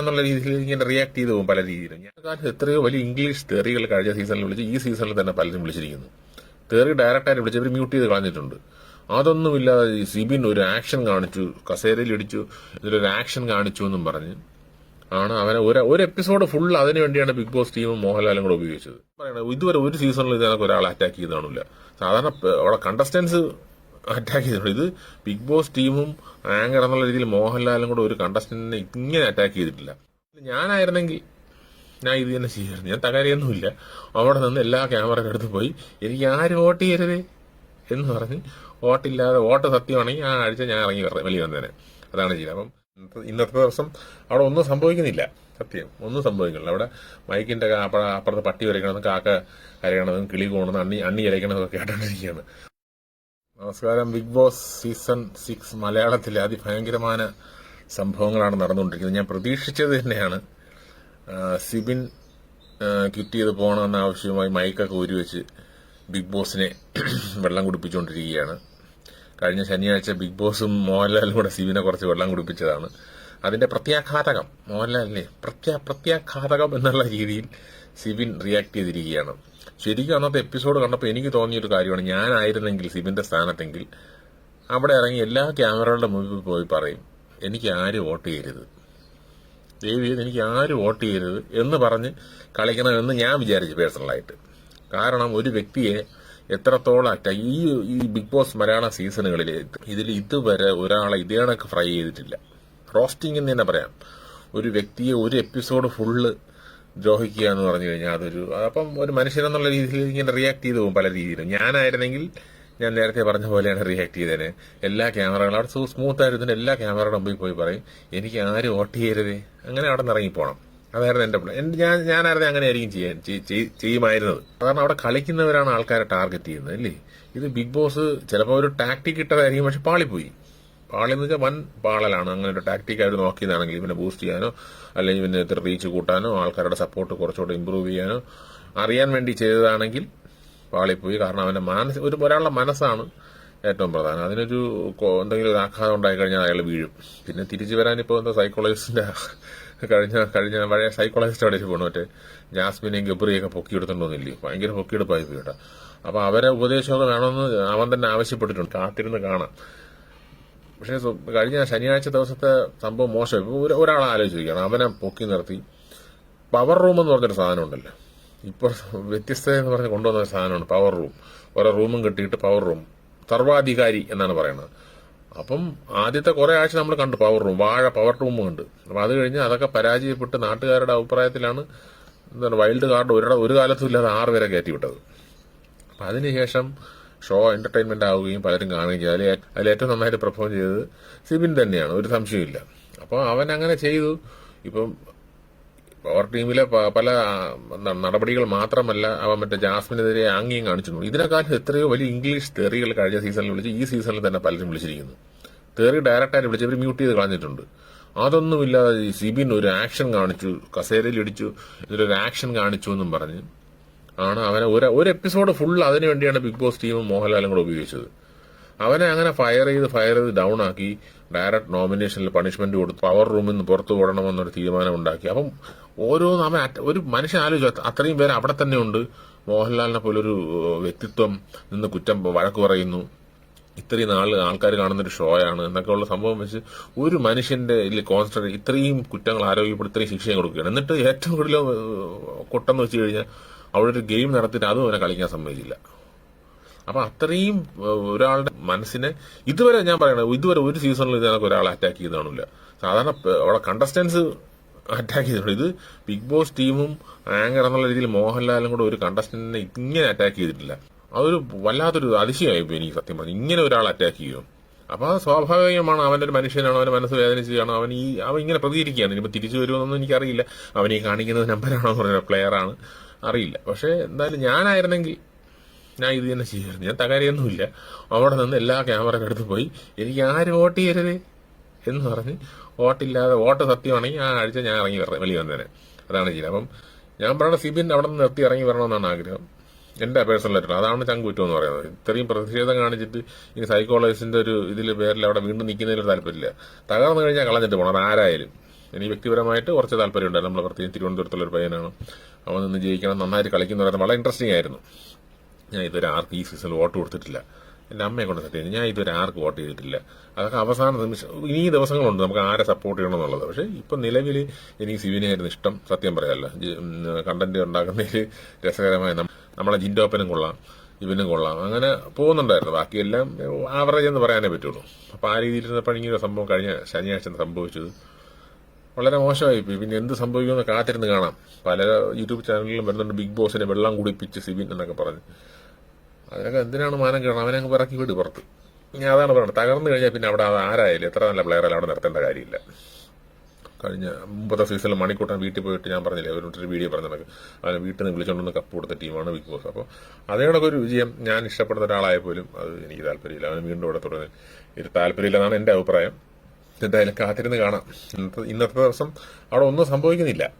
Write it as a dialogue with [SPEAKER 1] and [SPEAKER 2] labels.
[SPEAKER 1] എന്നുള്ള രീതിയിൽ ഇങ്ങനെ റിയാക്ട് ചെയ്തു പോകും പല രീതിയിലും. ഞാൻ കാലത്ത് എത്രയോ വലിയ ഇംഗ്ലീഷ് തെറികൾ കഴിഞ്ഞ സീസണിൽ വിളിച്ച് ഈ സീസണിൽ തന്നെ പലരും വിളിച്ചിരിക്കുന്നു. തെറി വിളിച്ച് അവർ മ്യൂട്ട് ചെയ്ത് കളഞ്ഞിട്ടുണ്ട്. അതൊന്നുമില്ലാതെ സിബിൻ ഒരു ആക്ഷൻ കാണിച്ചു കസേരയിൽ ഇടിച്ചു ഇതിലൊരു ആക്ഷൻ കാണിച്ചു എന്നും പറഞ്ഞ് ആണ് അവനെ ഒരു ഒരു എപ്പിസോഡ് ഫുൾ അതിനു വേണ്ടിയാണ് ബിഗ് ബോസ് ടീമും മോഹൻലാലും കൂടെ ഉപയോഗിച്ചത്. പറയണത് ഇതുവരെ ഒരു സീസണിൽ ഇതിനൊക്കെ ഒരാളെ അറ്റാക്ക് ചെയ്ത് കാണില്ല സാധാരണ അവിടെ കണ്ടസ്റ്റൻസ് അറ്റാക്ക് ചെയ്തിട്ടുണ്ട്. ഇത് ബിഗ് ബോസ് ടീമും ആങ്കർ എന്നുള്ള രീതിയിൽ മോഹൻലാലും കൂടെ ഒരു കണ്ടസ്റ്റന്റിനെ ഇങ്ങനെ അറ്റാക്ക് ചെയ്തിട്ടില്ല. ഞാനായിരുന്നെങ്കിൽ ഞാൻ ഇത് തന്നെ ചെയ്യായിരുന്നു. ഞാൻ തകരയൊന്നുമില്ല അവിടെ നിന്ന് എല്ലാ ക്യാമറയുടെ അടുത്ത് പോയി എനിക്ക് ആര് വോട്ട് ചെയ്യരുത്? എന്ന് പറഞ്ഞ് വോട്ടില്ലാതെ വോട്ട് സത്യമാണെങ്കിൽ ആ ആഴ്ച ഞാൻ ഇറങ്ങി വലിയ വന്നേനെ. അതാണ് ചെയ്യുന്നത് അപ്പം ഇന്നത്തെ- ദിവസം അവിടെ ഒന്നും സംഭവിക്കുന്നില്ല. സത്യം ഒന്നും സംഭവിക്കുന്നില്ല. അവിടെ മൈക്കിന്റെ അപ്പുറത്ത് പട്ടി വരയ്ക്കണമെന്നും കാക്ക കരയണതും കിളി കോണതും അണ്ണി അണ്ണി ഇരയ്ക്കണതും കേട്ടോണ്ടിരിക്കുകയാണ് നമസ്കാരം. ബിഗ് ബോസ് സീസൺ സിക്സ് മലയാളത്തിൽ അതിഭയങ്കരമായ സംഭവങ്ങളാണ് നടന്നുകൊണ്ടിരിക്കുന്നത്. ഞാൻ പ്രതീക്ഷിച്ചത് തന്നെയാണ്. സിബിൻ ക്വിറ്റ് ചെയ്ത് പോകണമെന്ന ആവശ്യവുമായി മൈക്കൊക്കെ ഊരിവെച്ച് ബിഗ് ബോസിനെ വെള്ളം കുടിപ്പിച്ചുകൊണ്ടിരിക്കുകയാണ്. കഴിഞ്ഞ ശനിയാഴ്ച ബിഗ് ബോസും മോഹൻലാലും കൂടെ സിബിനെ കുറച്ച് വെള്ളം കുടിപ്പിച്ചതാണ്. അതിന്റെ പ്രത്യാഘാതകം. മോഹൻലാലിനെ പ്രത്യാ പ്രത്യാഘാതകം എന്നുള്ള രീതിയിൽ സിബിൻ റിയാക്ട് ചെയ്തിരിക്കുകയാണ്. ശരിക്കും അന്നത്തെ എപ്പിസോഡ് കണ്ടപ്പോൾ എനിക്ക് തോന്നിയൊരു കാര്യമാണ്. ഞാനായിരുന്നെങ്കിൽ സിബിന്റെ സ്ഥാനത്തെങ്കിൽ അവിടെ ഇറങ്ങി എല്ലാ ക്യാമറകളുടെ മുമ്പിൽ പോയി പറയും എനിക്ക് ആര് വോട്ട് ചെയ്യരുത്. ദേവി എനിക്ക് ആരും വോട്ട് ചെയ്യരുത് എന്ന് പറഞ്ഞ് കളിക്കണമെന്ന് ഞാൻ വിചാരിച്ചു പേഴ്സണലായിട്ട് കാരണം ഒരു വ്യക്തിയെ എത്രത്തോളം ഈ ഈ ബിഗ് ബോസ് മലയാള സീസണുകളിൽ ഇതിൽ ഇതുവരെ ഒരാളെ ഇതേ ഫ്രൈ ചെയ്തിട്ടില്ല. റോസ്റ്റിംഗ് എന്ന് തന്നെ പറയാം. ഒരു വ്യക്തിയെ ഒരു എപ്പിസോഡ് ഫുള്ള് ദ്രോഹിക്കുക എന്ന് പറഞ്ഞു കഴിഞ്ഞാൽ അതൊരു അപ്പം ഒരു മനുഷ്യനെന്നുള്ള രീതിയിൽ ഇങ്ങനെ റിയാക്ട് ചെയ്തു പോകും പല രീതിയിലും. ഞാനായിരുന്നെങ്കിൽ ഞാൻ നേരത്തെ പറഞ്ഞ പോലെയാണ് റിയാക്ട് ചെയ്തേനെ എല്ലാ ക്യാമറകളും അവിടെ സോ സ്മൂത്ത് ആയിരുന്നു എല്ലാ ക്യാമറയുടെ മുമ്പിൽ പോയി പറയും എനിക്ക് ആരും വോട്ട് ചെയ്യരുതേ. അങ്ങനെ അവിടെ നിന്ന് ഇറങ്ങിപ്പോണം അതായിരുന്നു എന്റെ പ്ലാൻ എന്റെ- ഞാൻ ഞാനായിരുന്നു അങ്ങനെ ആയിരിക്കും ചെയ്യാൻ ചെയ്- ചെയ്- ചെയ്യുമായിരുന്നത്. കാരണം അവിടെ കളിക്കുന്നവരാണ് ആൾക്കാരെ ടാർഗറ്റ് ചെയ്യുന്നത് അല്ലേ? ഇത് ബിഗ് ബോസ് ചിലപ്പോൾ ഒരു ടാക്ടിക് ഇട്ടതായിരിക്കും പക്ഷെ പാളിപ്പോയി. പാളെന്ന് വെച്ചാൽ വൻ പാളലാണ്. അങ്ങനെ ഒരു ടാക്ടിക് ആയിട്ട് നോക്കിയതാണെങ്കിൽ ഇവനെ ബൂസ്റ്റ് ചെയ്യാനോ അല്ലെങ്കിൽ ഇവന് ഇത്ര റീച്ച് കൂട്ടാനോ ആൾക്കാരുടെ സപ്പോർട്ട് കുറച്ചുകൂടെ ഇമ്പ്രൂവ് ചെയ്യാനോ അറിയാൻ വേണ്ടി ചെയ്തതാണെങ്കിൽ പാളിപ്പോയി കാരണം അവന്റെ മാനസ ഒരു ഒരാളുടെ മനസ്സാണ് ഏറ്റവും പ്രധാനം. അതിനൊരു എന്തെങ്കിലും ഒരു ആഘാതം ഉണ്ടായി കഴിഞ്ഞാൽ അയാൾ വീഴും. പിന്നെ തിരിച്ചു വരാൻ ഇപ്പോൾ എന്താ സൈക്കോളജിസ്റ്റിന്റെ കഴിഞ്ഞ കഴിഞ്ഞ പഴയ സൈക്കോളജിസ്റ്റ് അവിടെ പോകണം മറ്റേ ജാസ്മിനെയും ഗബ്രിയൊക്കെ പൊക്കിയെടുത്തോണ്ടോന്നില്ലേ ഭയങ്കര പൊക്കിയെടുപ്പായി പോയിട്ടാ അപ്പോൾ അപ്പൊ അവരെ ഉപദേശമൊക്കെ വേണമെന്ന് അവൻ തന്നെ ആവശ്യപ്പെട്ടിട്ടുണ്ട്. കാത്തിരുന്ന് കാണാം. പക്ഷേ കഴിഞ്ഞ ശനിയാഴ്ച ദിവസത്തെ സംഭവം മോശം ഒരാളെ ആലോചിക്കണം അവനെ പൊക്കി നിർത്തി. പവർ റൂം എന്ന് പറഞ്ഞൊരു സാധനം ഉണ്ടല്ലോ. ഇപ്പൊ വ്യത്യസ്ത എന്ന് പറഞ്ഞ് കൊണ്ടുവന്ന ഒരു സാധനമാണ് പവർ റൂം. ഓരോ റൂമും കിട്ടിയിട്ട് പവർ റൂം. സർവാധികാരി എന്നാണ് പറയുന്നത്. അപ്പം ആദ്യത്തെ കുറേ ആഴ്ച നമ്മൾ കണ്ടു പവർ റൂം. വാഴ പവർ റൂമും ഉണ്ട്. അപ്പൊ അത് കഴിഞ്ഞ് അതൊക്കെ പരാജയപ്പെട്ട് നാട്ടുകാരുടെ അഭിപ്രായത്തിലാണ് എന്താണ് വൈൽഡ് കാർഡ് ഒരു ഒരു കാലത്തും ഇല്ലാതെ ആറ് വരെ കയറ്റി വിട്ടത് അപ്പൊ അതിനുശേഷം ഷോ എന്റർടൈൻമെന്റ് ആവുകയും പലരും കാണുകയും ചെയ്തു. അതിൽ അതിൽ ഏറ്റവും നന്നായിട്ട് പെർഫോം ചെയ്തത് സിബിൻ തന്നെയാണ്. ഒരു സംശയമില്ല അപ്പോൾ അവൻ അങ്ങനെ ചെയ്തു. ഇപ്പം പവർ ടീമിലെ പല നടപടികൾ മാത്രമല്ല അവൻ മറ്റേ ജാസ്മിനെതിരെ ആംഗ്യം കാണിച്ചിട്ടുണ്ട് ഇതിനെക്കാളും എത്രയോ വലിയ ഇംഗ്ലീഷ് തെറികൾ കഴിഞ്ഞ സീസണിൽ വിളിച്ച് ഈ സീസണിൽ തന്നെ പലരും വിളിച്ചിരിക്കുന്നു. തെറി ഡയറക്റ്റായിട്ട് അവർ മ്യൂട്ട് ചെയ്ത് കളഞ്ഞിട്ടുണ്ട്. അതൊന്നുമില്ലാതെ സിബിൻ ഒരു ആക്ഷൻ കാണിച്ചു. കസേരയിൽ ഇടിച്ചു. ഇതിലൊരു ആക്ഷൻ കാണിച്ചു എന്നും പറഞ്ഞ് ആണ് അവനെ ഒരു ഒരു എപ്പിസോഡ് ഫുൾ അതിനു വേണ്ടിയാണ് ബിഗ് ബോസ് ടീമും മോഹൻലാലും കൂടെ ഉപയോഗിച്ചത്. അവനെ അങ്ങനെ ഫയർ ചെയ്ത് ഫയർ ചെയ്ത് ഡൗൺ ആക്കി ഡയറക്റ്റ് നോമിനേഷനിൽ പണിഷ്മെന്റ് കൊടുത്ത് പവർ റൂമിൽ നിന്ന് പുറത്തു വിടണമെന്നൊരു തീരുമാനം ഉണ്ടാക്കി അപ്പം ഓരോ അവൻ ഒരു മനുഷ്യൻ ആലോചിച്ചു അത്രയും പേര് അവിടെ തന്നെ ഉണ്ട്. മോഹൻലാലിനെ പോലൊരു വ്യക്തിത്വം നിന്ന് കുറ്റം വഴക്ക് പറയുന്നു. ഇത്രയും നാൾ ആൾക്കാർ കാണുന്നൊരു ഷോയാണ് എന്നൊക്കെയുള്ള സംഭവം വെച്ച് ഒരു മനുഷ്യന്റെ കോൺസെൻട്രേറ്റ് ഇത്രയും കുറ്റങ്ങൾ ആരോഗ്യപ്പെടുത്തി ഇത്രയും ശിക്ഷയും കൊടുക്കുകയാണ്. എന്നിട്ട് ഏറ്റവും കൂടുതൽ കൊട്ടെന്ന് വെച്ച് കഴിഞ്ഞാൽ അവിടെ ഒരു ഗെയിം നടത്തിയിട്ട് അതും അവനെ കളിക്കാൻ സമ്മതിച്ചില്ല. അപ്പൊ അത്രയും ഒരാളുടെ മനസ്സിനെ ഇതുവരെ ഞാൻ പറയണത് ഇതുവരെ ഒരു സീസണിൽ ഇതിനൊക്കെ ഒരാളെ അറ്റാക്ക് ചെയ്തതാണില്ല സാധാരണ അവിടെ കണ്ടസ്റ്റൻസ് അറ്റാക്ക് ചെയ്തിട്ടുണ്ട് ഇത് ബിഗ് ബോസ് ടീമും ആങ്കർ എന്നുള്ള രീതിയിൽ മോഹൻലാലും കൂടെ ഒരു കണ്ടസ്റ്റന്റിനെ ഇങ്ങനെ അറ്റാക്ക് ചെയ്തിട്ടില്ല. അതൊരു വല്ലാത്തൊരു അതിശയമായി പോയി എനിക്ക് സത്യം പറഞ്ഞു ഇങ്ങനെ ഒരാൾ അറ്റാക്ക് ചെയ്യും. അപ്പൊ അത് സ്വാഭാവികമാണ്. അവന്റെ ഒരു മനുഷ്യനാണ് അവന്റെ മനസ്സ് വേദനിക്കുകയാണ് അവൻ ഈ അവൻ ഇങ്ങനെ പ്രതികരിക്കുകയാണ്. ഇനിയിപ്പോ തിരിച്ചു വരുമെന്നൊന്നും എനിക്കറിയില്ല. അവൻ ഈ കാണിക്കുന്നത് നമ്പരാണോ എന്ന് പറഞ്ഞ പ്ലെയർ ആണ്. അറിയില്ല. പക്ഷേ എന്തായാലും ഞാനായിരുന്നെങ്കിൽ ഞാൻ ഇത് തന്നെ ചെയ്യുമായിരുന്നു ഞാൻ തകരയൊന്നുമില്ല. അവിടെ നിന്ന് എല്ലാ ക്യാമറയും എടുത്ത് പോയി എനിക്ക് ആര് വോട്ട് ചെയ്യരുത്? എന്ന് പറഞ്ഞ് വോട്ടില്ലാതെ വോട്ട് സത്യമാണെങ്കിൽ ആ ആഴ്ച ഞാൻ ഇറങ്ങി വരണം വെളി വന്നേനെ. അതാണ് ചെയ്യുന്നത് അപ്പം ഞാൻ പറയുന്ന സിബിൻ അവിടെ നിന്ന് നിർത്തി ഇറങ്ങി വരണമെന്നാണ് ആഗ്രഹം. എന്റെ പേഴ്സണൽ ആയിട്ട് അതാണ് ചങ്കുറ്റം എന്ന് പറയുന്നത്. ഇത്രയും പ്രതിഷേധം കാണിച്ചിട്ട് ഇനി സൈക്കോളജിസ്റ്റിന്റെ ഒരു ഇതിൽ പേരിൽ അവിടെ വീണ്ടും നിൽക്കുന്നതിൽ താല്പര്യമില്ല. തകർന്നു കഴിഞ്ഞാൽ കളഞ്ഞിട്ട് പോകണം. ആരായാലും. എനിക്ക് വ്യക്തിപരമായിട്ട് കുറച്ച് താല്പര്യമുണ്ടായിരുന്നു നമ്മൾ പ്രത്യേകം തിരുവനന്തപുരത്തുള്ള ഒരു പയ്യനാണ്. അവൻ നിന്ന് ജയിക്കണം നന്നായിട്ട് കളിക്കുന്ന പറയുന്നത് വളരെ ഇൻട്രസ്റ്റിംഗ് ആയിരുന്നു. ഞാൻ ഇതുവരെ ആർക്കും ഈ സീസണിൽ വോട്ട് കൊടുത്തിട്ടില്ല. എന്റെ അമ്മയെ കൊണ്ട് സെറ്റ് ചെയ്തു ഞാൻ ഇതുവരെ ആർക്ക് വോട്ട് ചെയ്തിട്ടില്ല. അതൊക്കെ അവസാന നിമിഷം ഇനി ദിവസങ്ങളുണ്ട് നമുക്ക് ആരെ സപ്പോർട്ട് ചെയ്യണം എന്നുള്ളത്. പക്ഷേ ഇപ്പം നിലവിൽ എനിക്ക് സിവിനായിരുന്നു ഇഷ്ടം. സത്യം പറയാമല്ല കണ്ടന്റ് ഉണ്ടാക്കുന്നതിൽ രസകരമായ നമ്മളെ ജിൻഡോപ്പനും കൊള്ളാം ഇവനും കൊള്ളാം. അങ്ങനെ പോകുന്നുണ്ടായിരുന്നു. ബാക്കിയെല്ലാം ആവറേജ് എന്ന് പറയാനേ പറ്റുള്ളൂ. അപ്പോൾ ആ രീതിയിൽ ഇരുന്നപ്പോൾ ഇങ്ങനെ സംഭവം കഴിഞ്ഞ ശനിയാഴ്ച സംഭവിച്ചത്. വളരെ മോശമായി. പിന്നെ എന്ത് സംഭവിക്കുമെന്ന് കാത്തിരുന്ന് കാണാം. പല യൂട്യൂബ് ചാനലിലും വരുന്നുണ്ട് ബിഗ് ബോസിനെ വെള്ളം കുടിപ്പിച്ച് സിബിൻ എന്നൊക്കെ പറഞ്ഞ്. അതിനൊക്കെ എന്തിനാണ് മാനം കിടണം അവനെ അങ്ങ് പിറക്കി വിട് പുറത്ത്. ഞാൻ അതാണ് പറയുന്നത് തകർന്നു കഴിഞ്ഞാൽ പിന്നെ അവിടെ അത് ആരായാലും എത്ര നല്ല പ്ലെയറായാലും അവിടെ നിർത്തേണ്ട കാര്യമില്ല. കഴിഞ്ഞ മുമ്പത്തെ സീസണിൽ മണിക്കൂട്ടൻ വീട്ടിൽ പോയിട്ട് ഞാൻ പറഞ്ഞില്ലേ അവരോട്ടൊരു വീഡിയോ പറഞ്ഞ കണക്ക് അവനെ വീട്ടിൽ നിന്ന് വിളിച്ചുകൊണ്ടുവന്ന് കപ്പ് കൊടുത്ത ടീമാണ് ബിഗ് ബോസ് അപ്പോൾ അതേ കണക്ക് ഒരു വിജയം. ഞാൻ ഇഷ്ടപ്പെടുന്ന ഒരാളായ പോലും അത് എനിക്ക് താല്പര്യമില്ല. അവന് വീണ്ടും ഇവിടെ തുടങ്ങി ഇത് താല്പര്യമില്ലെന്നാണ് എന്റെ അഭിപ്രായം. എന്തായാലും കാത്തിരുന്ന് കാണാം. ഇന്നത്തെ ദിവസം അവിടെ ഒന്നും സംഭവിക്കുന്നില്ല.